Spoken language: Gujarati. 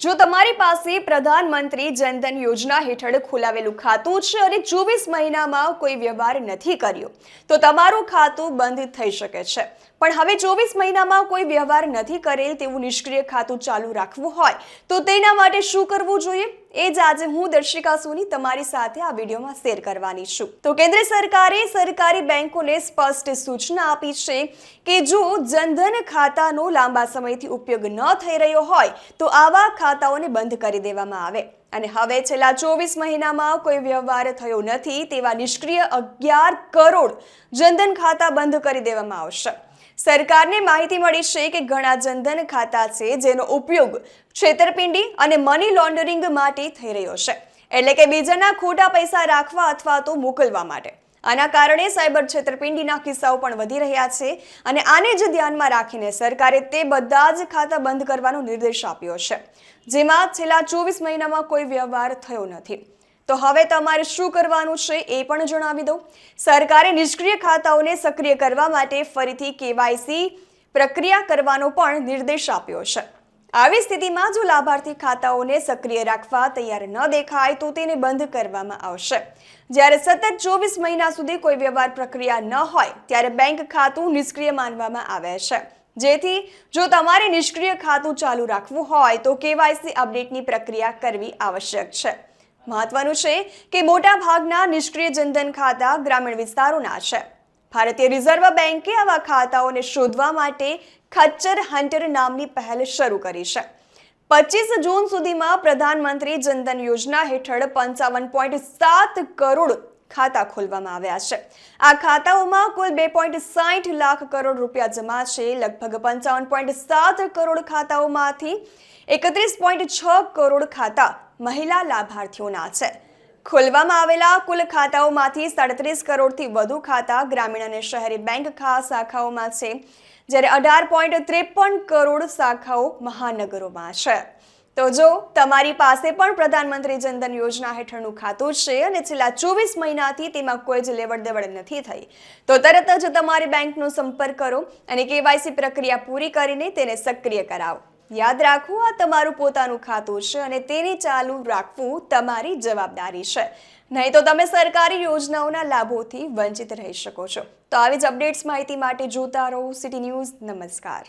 જો તમારી પાસે પ્રધાનમંત્રી જનધન યોજના હેઠળ ખોલાવેલું ખાતું છે અને ચોવીસ મહિનામાં કોઈ વ્યવહાર નથી કર્યો, તો તમારું ખાતું બંધ થઈ શકે છે. પણ હવે ચોવીસ મહિનામાં કોઈ વ્યવહાર નથી કરેલ તેવું નિષ્ક્રિય ખાતું ચાલુ રાખવું હોય, તો તેના માટે શું કરવું જોઈએ? એ જ આજે હું દર્શિકા સોની તમારી સાથે આ વિડીયોમાં શેર કરવાની છું. તો કેન્દ્ર સરકારે સરકારી બેંકોને સ્પષ્ટ સૂચના આપી છે કે જો જનધન ખાતાનો લાંબા સમયથી ઉપયોગ ન થઈ રહ્યો હોય, તો આવા ખાતાઓને બંધ કરી દેવામાં આવે. અને હવે છેલ્લા ચોવીસ મહિનામાં કોઈ વ્યવહાર થયો નથી તેવા નિષ્ક્રિય અગિયાર કરોડ જનધન ખાતા બંધ કરી દેવામાં આવશે. સરકારને માહિતી મળી છે કે ઘણા જનધન ખાતા છે જેનો ઉપયોગ છેતરપિંડી અને મની લોન્ડરિંગ માટે થઈ રહ્યો છે. એટલે કે બીજાના ખોટા પૈસા રાખવા અથવા તો મોકલવા માટે. આના કારણે સાયબર છેતરપિંડીના કિસ્સાઓ પણ વધી રહ્યા છે અને આને જ ધ્યાનમાં રાખીને સરકારે તે બધા જ ખાતા બંધ કરવાનો નિર્દેશ આપ્યો છે. જેમાં છેલ્લા ચોવીસ મહિનામાં કોઈ વ્યવહાર થયો નથી. તો હવે તમારે શું કરવાનું છે એ પણ જણાવી દઉં. સરકારે નિષ્ક્રિય ખાતાઓને સક્રિય કરવા માટે ફરીથી કેવાયસી પ્રક્રિયા કરવાનો પણ નિર્દેશ આપ્યો છે. આવી સ્થિતિમાં જો લાભાર્થી ખાતાઓને સક્રિય રાખવા તૈયાર ન દેખાય તો તેને બંધ કરવામાં આવશે. જ્યારે સતત ચોવીસ મહિના સુધી કોઈ વ્યવહાર પ્રક્રિયા ન હોય, ત્યારે બેંક ખાતું નિષ્ક્રિય માનવામાં આવે છે. જેથી જો તમારે નિષ્ક્રિય ખાતું ચાલુ રાખવું હોય તો કેવાયસી અપડેટની પ્રક્રિયા કરવી આવશ્યક છે. મહત્વનું છે કે મોટા ભાગના નિષ્ક્રિય જનધન ખાતા ગ્રામીણ વિસ્તારોના છે. ભારતીય રિઝર્વ બેન્કે આવા ખાતાઓને શોધવા માટે ખચ્ચર હન્ટર નામની પહેલ શરૂ કરી છે. પચીસ જૂન સુધીમાં પ્રધાનમંત્રી જનધન યોજના હેઠળ પંચાવન પોઈન્ટ સાત કરોડ ખાતા ખોલવામાં આવ્યા છે. આ ખાતાઓમાં કુલ બે પોઈન્ટ સાઠ લાખ કરોડ રૂપિયા જમા છે. લગભગ પંચાવન પોઈન્ટ સાત કરોડ ખાતાઓમાંથી એકત્રીસ પોઈન્ટ છ કરોડ ખાતા મહિલા લાભાર્થીઓના છે. ખોલવામાં આવેલા કુલ ખાતાઓમાંથી સાડત્રીસ કરોડથી વધુ ખાતા ગ્રામીણ અને શહેરી બેંક ખાસ શાખાઓમાં છે, જ્યારે અઢાર પોઈન્ટ ત્રેપન કરોડ શાખાઓ મહાનગરોમાં છે. તો જો તમારી પાસે પણ પ્રધાનમંત્રી જનધન યોજના હેઠળનું ખાતું છે અને છેલ્લા ચોવીસ મહિનાથી તેમાં કોઈ જ લેવડ દેવડ નથી થઈ, તો તરત જ તમારી બેંકનો સંપર્ક કરો અને કેવાયસી પ્રક્રિયા પૂરી કરીને તેને સક્રિય કરાવો. યાદ રાખવું આ તમારું પોતાનું ખાતું છે અને તેને ચાલુ રાખવું તમારી જવાબદારી છે. નહીં તો તમે સરકારી યોજનાઓના લાભોથી વંચિત રહી શકો છો. તો આવી જ અપડેટ્સ માહિતી માટે જોતા રહો, સિટી ન્યૂઝ, નમસ્કાર.